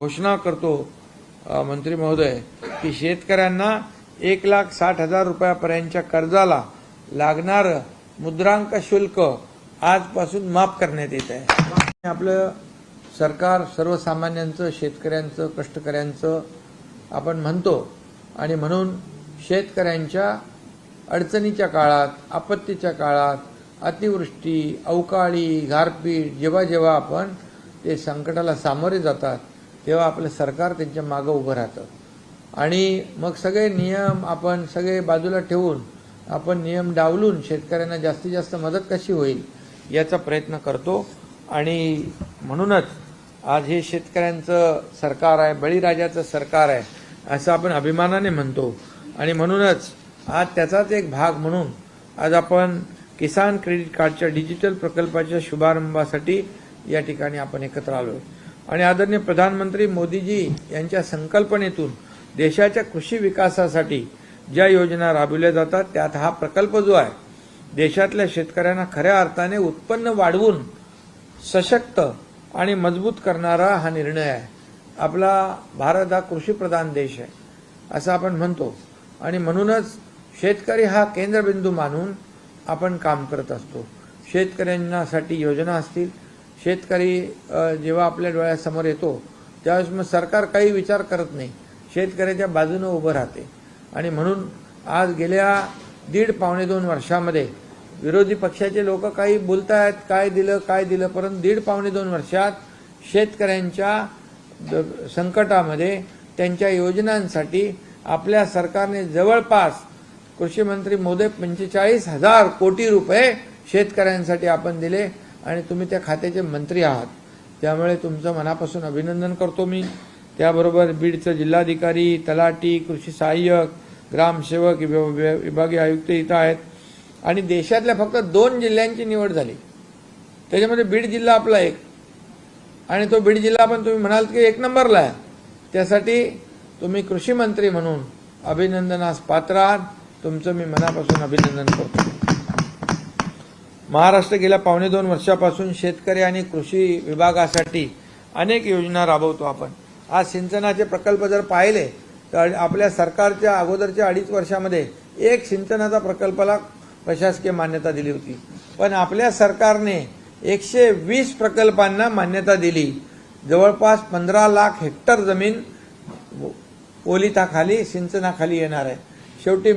घोषणा करतो मंत्री महोदय की शेतकऱ्यांना एक लाख साठ हजार रुपयापर्यंतच्या कर्जाला लागणारं मुद्रांक शुल्क आजपासून माफ करण्यात येत आहे. आपलं सरकार सर्वसामान्यांचं शेतकऱ्यांचं कष्टकऱ्यांचं आपण म्हणतो आणि म्हणून शेतकऱ्यांच्या अडचणीच्या काळात आपत्तीच्या काळात अतिवृष्टी अवकाळी गारपीट जेव्हा जेव्हा आपण ते संकटाला सामोरे जातात तेव्हा आपलं सरकार त्यांच्या मागं उभं राहतं. आणि मग सगळे नियम आपण सगळे बाजूला ठेवून आपण नियम डावलून शेतकऱ्यांना जास्तीत जास्त मदत कशी होईल याचा प्रयत्न करतो. आणि म्हणूनच आज हे शेतकऱ्यांचं सरकार आहे बळीराजाचं सरकार आहे असं आपण अभिमानाने म्हणतो. आणि म्हणूनच आज त्याचाच एक भाग म्हणून आज आपण किसान क्रेडिट कार्डच्या डिजिटल प्रकल्पाच्या शुभारंभासाठी या ठिकाणी आपण एकत्र आलो आहे आणि आदरणीय प्रधानमंत्री मोदीजी यांच्या संकल्पनेतून देशाच्या कृषी विकासासाठी ज्या योजना राबविल्या जातात त्यात हा प्रकल्प जो आहे देशातल्या शेतकऱ्यांना खऱ्या अर्थाने उत्पन्न वाढवून सशक्त आणि मजबूत करणारा हा निर्णय आहे. आपला भारत हा कृषीप्रधान देश आहे असं आपण म्हणतो. आणि म्हणूनच शेतकरी हा केंद्रबिंदू मानून आपण काम करत असतो. शेतकऱ्यांसाठी योजना असतील शेतकरी जेव्हा आपल्या डोळ्यासमोर येतो त्यावेळेस मग सरकार काही विचार करत नाही. शेतकऱ्याच्या बाजूनं उभं राहते. आणि म्हणून आज गेल्या दीड पावणे दोन वर्षामध्ये विरोधी पक्षाचे लोक काही बोलतायत काय दिलं काय दिलं परंतु दीड पावणे दोन वर्षात शेतकऱ्यांच्या संकटामध्ये त्यांच्या योजनांसाठी आपल्या सरकारने जवळपास कृषी मंत्री मोदी पंचेचाळीस हजार कोटी रुपये शेतकऱ्यांसाठी आपण दिले. आणि तुम्ही त्या खात्याचे मंत्री आहात. त्यामुळे तुमचं मनापासून अभिनंदन करतो मी. त्याबरोबर बीडचं जिल्हाधिकारी तलाटी कृषी सहाय्यक ग्रामसेवक विभ- विभागीय आयुक्त इथं आहेत. आणि देशातल्या फक्त दोन जिल्ह्यांची निवड झाली. त्याच्यामध्ये बीड जिल्हा आपला एक. आणि तो बीड जिल्हा पण तुम्ही म्हणाल की एक नंबरला आहे. त्यासाठी तुम्ही कृषी मंत्री म्हणून अभिनंदनास पात्र आहात. तुमचं मी मनापासून अभिनंदन करतो. महाराष्ट्र गेल्या पावणे दोन वर्षापासून शेतकरी आणि कृषी विभागासाठी अनेक योजना राबवतो आपण. आज सिंचनाचे प्रकल्प जर पाहिले तर आपल्या सरकारच्या अगोदरच्या अडीच वर्षामध्ये एक सिंचनाचा प्रकल्पाला प्रशासकीय मान्यता दिली होती. पण आपल्या सरकारने एकशे वीस प्रकल्पांना मान्यता दिली. जवळपास पंधरा लाख हेक्टर जमीन ओलिताखाली सिंचनाखाली येणार आहे. शेवटी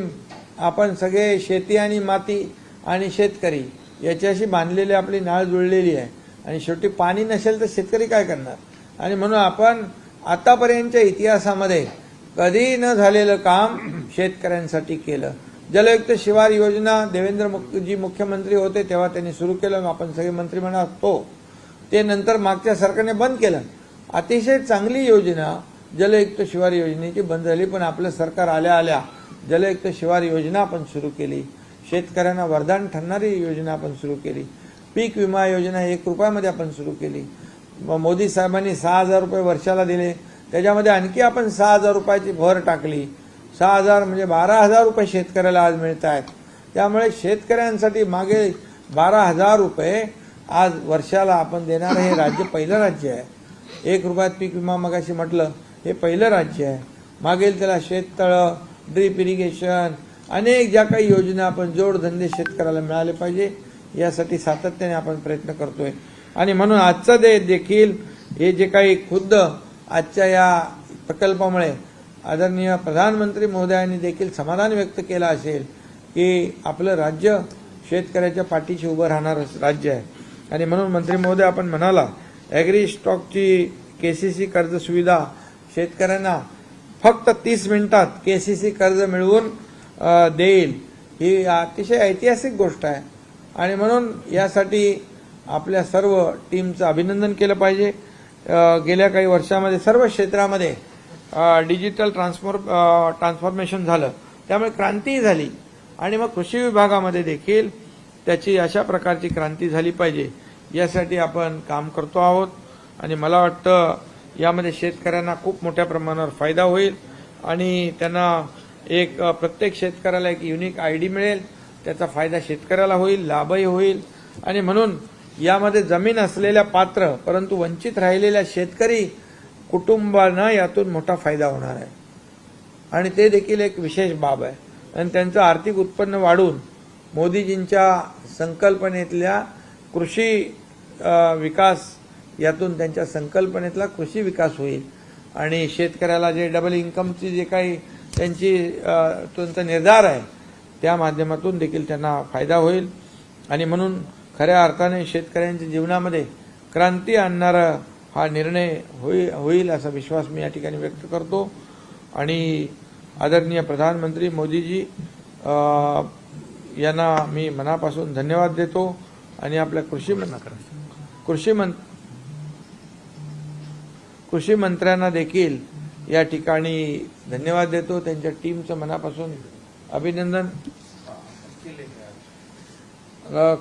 आपण सगळे शेती आणि माती आणि शेतकरी याच्याशी बांधलेली आपली नाळ जुळलेली आहे. आणि शेवटी पाणी नसेल तर शेतकरी काय करणार? आणि म्हणून आपण आतापर्यंतच्या इतिहासामध्ये कधी न झालेलं काम शेतकऱ्यांसाठी केलं. जलयुक्त शिवार योजना देवेंद्र जी मुख्यमंत्री होते तेव्हा त्यांनी सुरू केलं आपण सगळे मंत्री म्हणा तो. ते नंतर मागच्या सरकारने बंद केलं. अतिशय चांगली योजना जलयुक्त शिवार योजनेची बंद झाली पण आपलं सरकार आल्या आल्या जलयुक्त शिवार योजना आपण सुरू केली. शेतकऱ्यांना वरदान ठरणारी योजना आपण सुरू केली. पीक विमा योजना एक रुपयामध्ये आपण सुरू केली. मोदी साहेबांनी सहा हजार रुपये वर्षाला दिले. त्याच्यामध्ये आणखी आपण सहा हजार रुपयाची भर टाकली. सहा हजार म्हणजे बारा हजार रुपये शेतकऱ्याला आज मिळत आहेत. त्यामुळे शेतकऱ्यांसाठी मागे बारा हजार रुपये आज वर्षाला आपण देणारं हे राज्य पहिलं राज्य आहे. एक रुपयात पीक विमा मगाशी म्हटलं हे पहिलं राज्य आहे. मागेल त्याला शेततळं ड्रीप इरिगेशन अनेक ज्या काही योजना आपण जोडधंदे शेतकऱ्याला मिळाले पाहिजे यासाठी सातत्याने आपण प्रयत्न करतोय. आणि म्हणून आजचा दे देखील हे जे काही खुद्द आजच्या या प्रकल्पामुळे आदरणीय प्रधानमंत्री महोदयांनी देखील समाधान व्यक्त केलं असेल की आपलं राज्य शेतकऱ्याच्या पाठीशी उभं राहणारं राज्य आहे. आणि म्हणून मंत्री महोदय आपण म्हणाला ॲग्री स्टॉकची केसीसी कर्ज सुविधा शेतकऱ्यांना फक्त तीस मिनिटात सी कर्ज मिळवून देईल. ही अतिशय ऐतिहासिक गोष्ट आहे. आणि म्हणून यासाठी आपल्या सर्व टीमचं अभिनंदन केलं पाहिजे. गेल्या काही वर्षामध्ये सर्व क्षेत्रामध्ये डिजिटल ट्रान्सफॉर ट्रान्सफॉर्मेशन झालं. त्यामुळे क्रांती झाली. आणि मग कृषी विभागामध्ये देखील त्याची अशा प्रकारची क्रांती झाली पाहिजे. यासाठी आपण काम करतो आहोत. आणि मला वाटतं यामध्ये शेतकऱ्यांना खूप मोठ्या प्रमाणावर फायदा होईल. आणि त्यांना एक प्रत्येक शेतकऱ्याला एक युनिक आय डी मिळेल. त्याचा फायदा शेतकऱ्याला होईल लाभही होईल. आणि म्हणून यामध्ये जमीन असलेल्या पात्र परंतु वंचित राहिलेल्या शेतकरी कुटुंबांना यातून मोठा फायदा होणार आहे. आणि ते देखील एक विशेष बाब आहे. आणि त्यांचं आर्थिक उत्पन्न वाढून मोदीजींच्या संकल्पनेतल्या कृषी विकास यातून त्यांच्या संकल्पनेतला कृषी विकास होईल. आणि शेतकऱ्याला जे डबल इन्कमची जे काही त्यांची त्यांचा निर्धार आहे त्या माध्यमातून देखील त्यांना फायदा होईल. आणि म्हणून खऱ्या अर्थाने शेतकऱ्यांच्या जीवनामध्ये क्रांती आणणारा हा निर्णय होईल होईल असा विश्वास मी या ठिकाणी व्यक्त करतो. आणि आदरणीय प्रधानमंत्री मोदीजी यांना मी मनापासून धन्यवाद देतो. आणि आपल्या कृषी कृषी मं कृषी मंत्र्यांना देखील या ठिकाणी धन्यवाद देतो. त्यांच्या टीमचं मनापासून अभिनंदन.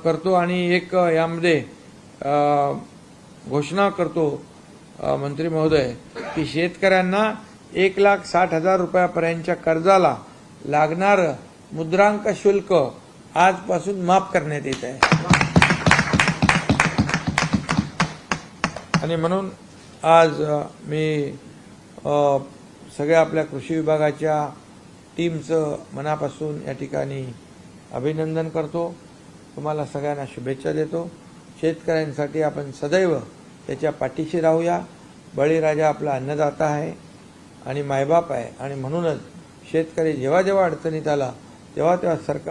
करतो आणि एक यामध्ये घोषणा करतो मंत्री महोदय की शेतकऱ्यांना एक लाख साठ हजार रुपयापर्यंतच्या कर्जाला लागणारं मुद्रांक शुल्क आजपासून माफ करण्यात येत आहे. आणि म्हणून आज मी सगळ्या आपल्या कृषी विभागाच्या टीमचं मनापासून या ठिकाणी अभिनंदन करतो. तुम्हाला सगळ्यांना शुभेच्छा देतो. शेतकऱ्यांसाठी आपण सदैव त्याच्या पाठीशी राहूया. बळीराजा आपला अन्नदाता आहे आणि मायबाप आहे. आणि म्हणूनच शेतकरी जेव्हा जेव्हा अडचणीत आला तेव्हा तेव्हा सरकार